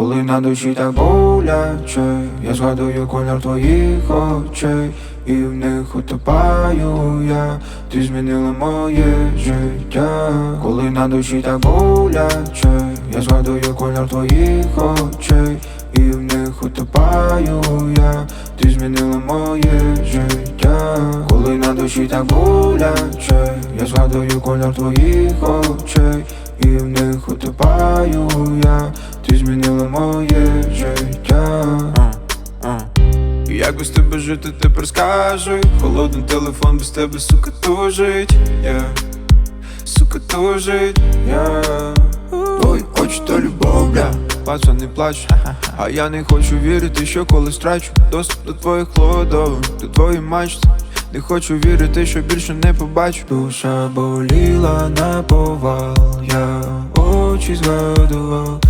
коли на душі так боляче, я згадую колір твоїх очей, і в них утопаю я, ти змінила моє життя, коли на душі так боляче, я згадую колір твоїх очей, і в них утопаю я, ти змінила моє життя, коли на душі так боляче, я згадую колір твоїх очей, ти змінила моє життя. Як без тебе жити, тепер скажи Холодний телефон без тебе, сука, тужить. Yeah. Сука, тужить. Yeah. Твої очі то любов, бля. Пацан не плач, а я не хочу вірити, що колись трачу Доступ до твоїх кладовок, до твоїх мачт. Не хочу вірити, що більше не побачу. Душа боліла на повал, я очі згадував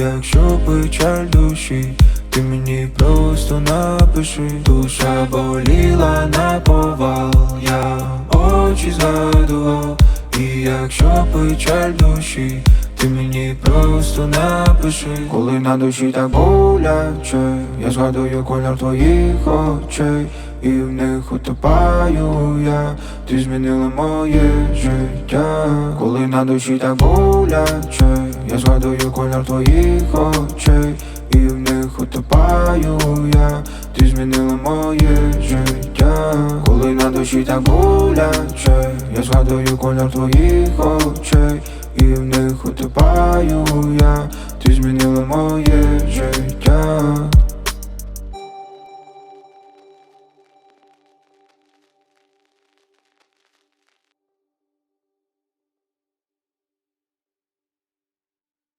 якщо печаль душі ти мені просто напиши, душа боліла на повал, я очі згадував, і якщо печаль душі, ти мені просто напиши, коли на душі так боляче, я згадую колір твоїх очей, і в них утопаю я, ти змінила моє життя, коли на душі так боляче, я згадую кольор твоїх очей, і в них утопаю я, ти змінила моє життя, коли на душі так боляче, я згадую кольор твоїх очей, і в них утопаю я, ти змінила моє життя.